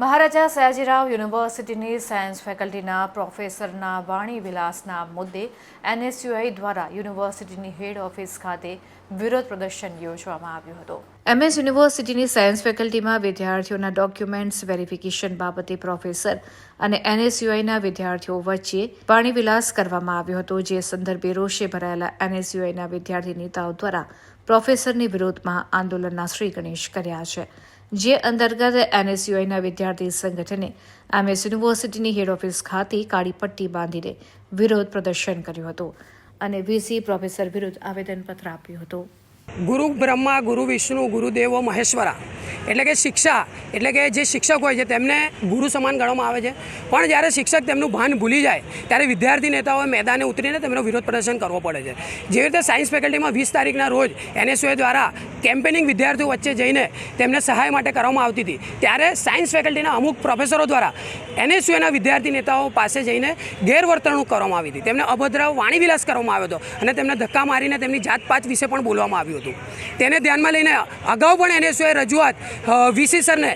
મહારાજા સયાજીરાવ યુનિવર્સિટીની સાયન્સ ફેકલ્ટીના પ્રોફેસરના વાણી વિલાસના મુદ્દે એનએસયુઆઈ દ્વારા યુનિવર્સિટીની હેડ ઓફિસ ખાતે વિરોધ પ્રદર્શન યોજવામાં આવ્યું હતું. એમએસ યુનિવર્સિટીની સાયન્સ ફેકલ્ટીમાં વિદ્યાર્થીઓના ડોક્યુમેન્ટ્સ વેરિફિકેશન બાબતે પ્રોફેસર અને એનએસયુઆઈના વિદ્યાર્થીઓ વચ્ચે વાણી વિલાસ કરવામાં આવ્યો હતો, જે સંદર્ભે રોષે ભરાયેલા એનએસયુઆઈના વિદ્યાર્થી નેતાઓ દ્વારા પ્રોફેસરની વિરોધમાં આંદોલનના શ્રી ગણેશ કર્યા છે. જે અંતર્ગત એનએસયુઆઈના વિદ્યાર્થી સંગઠને એમએસ યુનિવર્સિટીની હેડ ઓફિસ ખાતે કાળી પટ્ટી બાંધીને વિરોધ પ્રદર્શન કર્યું હતું અને વીસી પ્રોફેસર વિરુદ્ધ આવેદનપત્ર આપ્યું હતું. ગુરુ બ્રહ્મા, ગુરુ વિષ્ણુ ગુરુદેવો મહેશ્વરા, એટલે કે શિક્ષા, એટલે કે જે શિક્ષક હોય છે, તેમને ગુરુ સમાન ગણવામાં આવે છે. પણ જ્યારે શિક્ષક તેમનું ભાન ભૂલી જાય, ત્યારે વિદ્યાર્થી નેતાઓએ મેદાને ઉતરીને તેમનો વિરોધ પ્રદર્શન કરવો પડે છે. જેવી રીતે સાયન્સ ફેકલ્ટીમાં વીસ તારીખના રોજ એનએસયુએ દ્વારા કેમ્પેનિંગ વિદ્યાર્થીઓ વચ્ચે જઈને તેમને સહાય માટે કરવામાં આવતી હતી. ત્યારે સાયન્સ ફેકલ્ટીના અમુક પ્રોફેસરો દ્વારા એનએસયુના વિદ્યાર્થી નેતાઓ પાસે જઈને ગેરવર્તણૂક કરવામાં આવી હતી. તેમને અભદ્ર વાણીવિલાસ કરવામાં આવ્યો હતો અને તેમને ધક્કા મારીને તેમની જાતપાત વિશે પણ બોલવામાં આવ્યું હતું. તેને ધ્યાનમાં લઈને અગાઉ પણ એનએસયુએ રજૂઆત વીસી સરને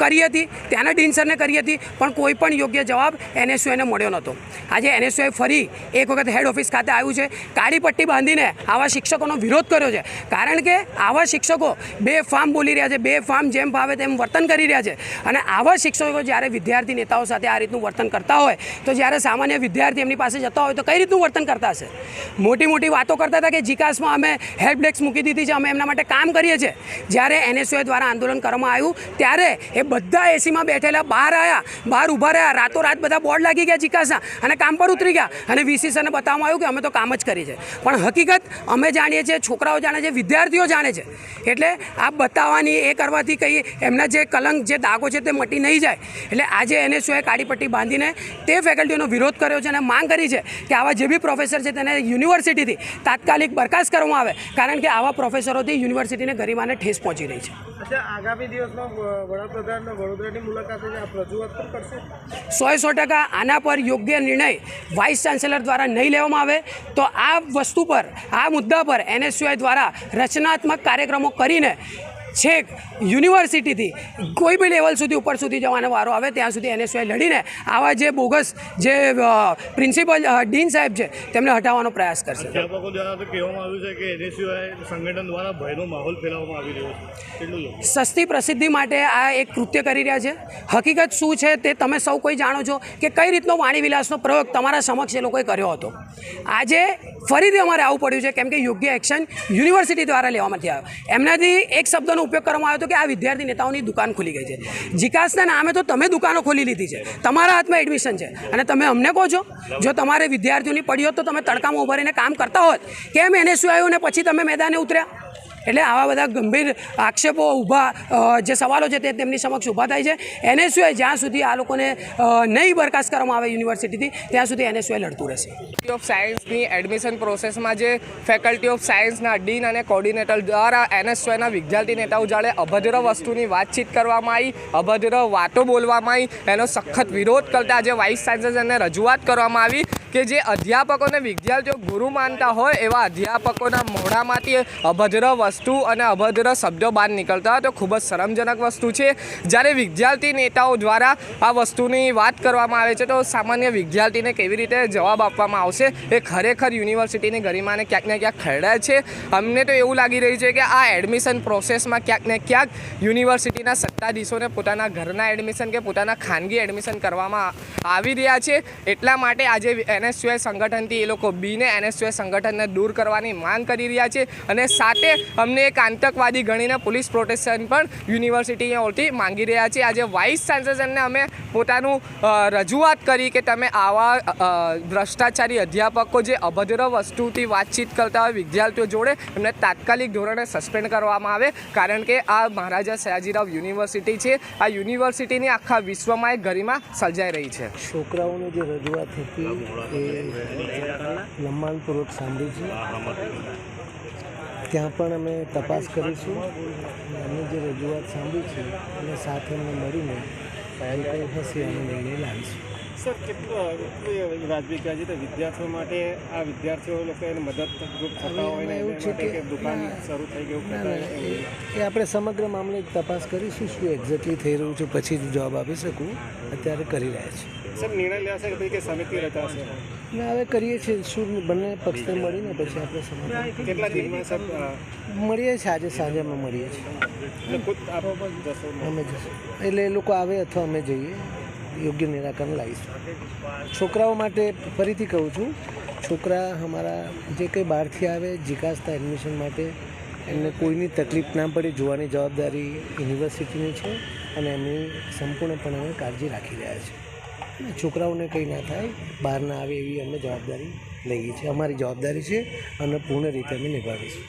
કરી હતી, ત્યાંના ડીન સરને કરી હતી, પણ કોઈ પણ યોગ્ય જવાબ એનએસયુએને મળ્યો નહોતો. આજે એનએસયુએ ફરી એક વખત હેડ ઓફિસ ખાતે આવ્યું છે. કાળી પટ્ટી બાંધીને આવા શિક્ષકોનો વિરોધ કર્યો છે. કારણ કે આવા શિક્ષકો બે ફાર્મ બોલી રહ્યા છે, બે ફાર્મ જેમ ભાવે તેમ વર્તન કરી રહ્યા છે. અને આવા શિક્ષકો જ્યારે વિદ્યાર્થી નેતાઓ સાથે આ રીતનું વર્તન કરતા હોય, તો જ્યારે સામાન્ય વિદ્યાર્થી એમની પાસે જતા હોય, તો કઈ રીતનું વર્તન કરતા હશે? મોટી મોટી વાતો કરતા હતા કે જીકાસમાં અમે હેલ્પ ડેસ્ક મૂકી દીધી છે, અમે એમના માટે કામ કરીએ છીએ. જ્યારે એનએસયુએ દ્વારા આંદોલન કરવામાં આવ્યું, ત્યારે એ બધા એસીમાં બેઠેલા, બહાર આવ્યા બહાર ઊભા રહ્યા, રાતોરાત બધા બોર્ડ લાગી ગયા જીકાસના અને કામ પર ઉતરી ગયા. અને વીસી સરને બતાવવામાં આવ્યું કે અમે તો કામ જ કરી છે પણ હકીકત અમે જાણીએ છીએ, છોકરાઓ જાણે છે, વિદ્યાર્થીઓ જાણે છે. એટલે આ બતાવવાની એ કરવાથી કંઈ એમના જે કલંક જે દાગો છે તે મટી નહીં જાય. એટલે આજે એને શું કાળી પટ્ટી બાંધીને તે ફેકલ્ટીનો વિરોધ કર્યો છે અને માંગ કરી છે કે આવા જે બી પ્રોફેસર છે તેને યુનિવર્સિટીથી તાત્કાલિક બરખાસ્ત કરવામાં આવે. કારણ કે આવા પ્રોફેસરોથી યુનિવર્સિટીને ગરિમાને ઠેસ પહોંચી રહી છે. આગામી દિવસમાં વડાપ્રધાન વડોદરાની મુલાકાતે રજૂઆત પણ કરશે? સો સો ટકા આના પર યોગ્ય નિર્ણય વાઇસ ચાન્સેલર દ્વારા નહીં લેવામાં આવે. તો આ વસ્તુ પર આ મુદ્દા પર એનએસયુઆઈ દ્વારા રચનાત્મક કાર્યક્રમો કરીને છેક યુનિવર્સિટીથી. કોઈ બી લેવલ સુધી ઉપર સુધી જવાનો વારો આવે ત્યાં સુધી એનએસયુઆઈ લડીને આવા જે બોગસ જે પ્રિન્સિપલ ડીન સાહેબ છે તેમને હટાવવાનો પ્રયાસ કરશે. અધ્યાપકો દ્વારા તો કહેવામાં આવ્યું છે કે એનએસયુઆઈ સંગઠન દ્વારા ભયનો માહોલ ફેલાવવામાં આવી રહ્યો છે. સસ્તી પ્રસિદ્ધિ માટે આ એક કૃત્ય કરી રહ્યા છે. હકીકત શું છે તે તમે સૌ કોઈ જાણો છો કે કઈ રીતનો વાણીવિલાસનો પ્રયોગ તમારા સમક્ષ એ લોકોએ કર્યો હતો. આજે ફરીથી અમારે આવું પડ્યું છે કેમ કે યોગ્ય એક્શન યુનિવર્સિટી દ્વારા લેવામાં નથી આવ્યો. એમનાથી એક શબ્દનો ઉપયોગ કરવામાં આવ્યો હતો કે આ વિદ્યાર્થી નેતાઓની દુકાન ખુલી ગઈ છે. જીકાસના નામે તો તમે દુકાનો ખોલી લીધી છે. તમારા હાથમાં એડમિશન છે. અને તમે અમને કહો છો, જો તમારે વિદ્યાર્થીઓની પડી હોત તો તમે તડકામાં ઊભા રહીને કામ કરતા હોત, કેમ એને શું આવ્યું ને પછી તમે મેદાને ઉતર્યા? એટલે આવા બધા ગંભીર આક્ષેપો ઊભા જે સવાલો છે તે તેમની સમક્ષ ઊભા થાય છે. એનએસયુએ જ્યાં સુધી આ લોકોને નહીં બરખાસ્ત કરવામાં આવે યુનિવર્સિટીથી, ત્યાં સુધી એનએસયુએ લડતું રહેશે. ફેકલ્ટી ઓફ સાયન્સની એડમિશન પ્રોસેસમાં જે ફેકલ્ટી ઓફ સાયન્સના ડીન અને કોર્ડિનેટર દ્વારા એનએસયુના વિદ્યાર્થી નેતાઓ જાણે અભદ્ર વસ્તુની વાતચીત કરવામાં આવી, અભદ્ર વાતો બોલવામાં આવી, એનો સખત વિરોધ કરતા આજે વાઇસ ચાન્સલરને રજૂઆત કરવામાં આવી. કે જે અધ્યાપકોને વિદ્યાર્થીઓ ગુરુ માનતા હોય એવા અધ્યાપકોના મોઢામાંથી અભદ્ર વસ્તુ અને અભદ્ર શબ્દો બહાર નીકળતા તો ખૂબ જ શરમજનક વસ્તુ છે. જ્યારે વિદ્યાર્થી નેતાઓ દ્વારા આ વસ્તુની વાત કરવામાં આવે છે તો સામાન્ય વિદ્યાર્થીને કેવી રીતે જવાબ આપવામાં આવશે? એ ખરેખર યુનિવર્સિટીની ગરિમાને ક્યાંક ને ક્યાંક ખરડાય છે. અમને તો એવું લાગી રહ્યું છે કે આ એડમિશન પ્રોસેસમાં ક્યાંક ને ક્યાંક યુનિવર્સિટીના સત્તાધીશોને પોતાના ઘરના એડમિશન કે પોતાના ખાનગી એડમિશન કરવામાં આવી રહ્યા છે. એટલા માટે આજે એનએસયુઆઈ સંગઠનથી એ લોકો બીને એનએસયુઆઈ સંગઠનને દૂર કરવાની માંગ કરી રહ્યા છે અને સાથે અમને એક આતંકવાદી ગણીને પોલીસ પ્રોટેક્શન પણ યુનિવર્સિટીઓથી માંગી રહ્યા છે. આજે વાઇસ ચાન્સેલરને અમે પોતાનું રજૂઆત કરી કે તમે આવા ભ્રષ્ટાચારી અધ્યાપકો જે અભદ્ર વસ્તુથી વાતચીત કરતા હોય વિદ્યાર્થીઓ જોડે એમને તાત્કાલિક ધોરણે સસ્પેન્ડ કરવામાં આવે. કારણ કે આ મહારાજા સયાજીરાવ યુનિવર્સિટી છે. આ યુનિવર્સિટીની આખા વિશ્વમાં એક ગરિમા સર્જાઈ રહી છે. છોકરાઓની જે રજૂઆત હતી એ લંબાણપૂર્વક સાંભળી છે ત્યાં પણ અમે તપાસ કરીશું. અમે જે રજૂઆત સાંભળી છે અને સાથે અમે મળીને પહેલ કરી હશે એનો નિર્ણય લાવીશું. સર કેટલું વાજબી કહેવાય છે તો વિદ્યાર્થીઓ માટે આ વિદ્યાર્થીઓ લોકો એને મદદરૂપ થતા હોય ને એવું છે કે દુકાન શરૂ થઈ ગયું એ આપણે સમગ્ર મામલે તપાસ કરીશું શું એક્ઝેક્ટલી થઈ રહ્યું છે પછી જ જવાબ આપી શકું. અત્યારે કરી રહ્યા છીએ સર નિર્ણય લેશે કે ભાઈ કે સમિતિ રચાશે? ને હવે કરીએ છીએ. શું બંને પક્ષને મળીને પછી આપણે સમજ કેટલા દિવસમાં સર મળીએ છીએ આજે સાંજે અમે મળીએ છીએ. અમે જશું. એટલે એ લોકો આવે અથવા અમે જઈએ. યોગ્ય નિરાકરણ લાવીશું. છોકરાઓ માટે ફરીથી કહું છું, છોકરા અમારા જે કંઈ બહારથી આવે જીકાસતા એડમિશન માટે, એમને કોઈની તકલીફ ના પડે, જોવાની જવાબદારી યુનિવર્સિટીની છે અને એમની સંપૂર્ણપણે અમે કાળજી રાખી રહ્યા છીએ. છોકરાઓને કંઈ ના થાય, બહાર ના આવે એવી અમે જવાબદારી લઈએ છીએ. અમારી જવાબદારી છે અને પૂર્ણ રીતે અમે નિભાવીશું.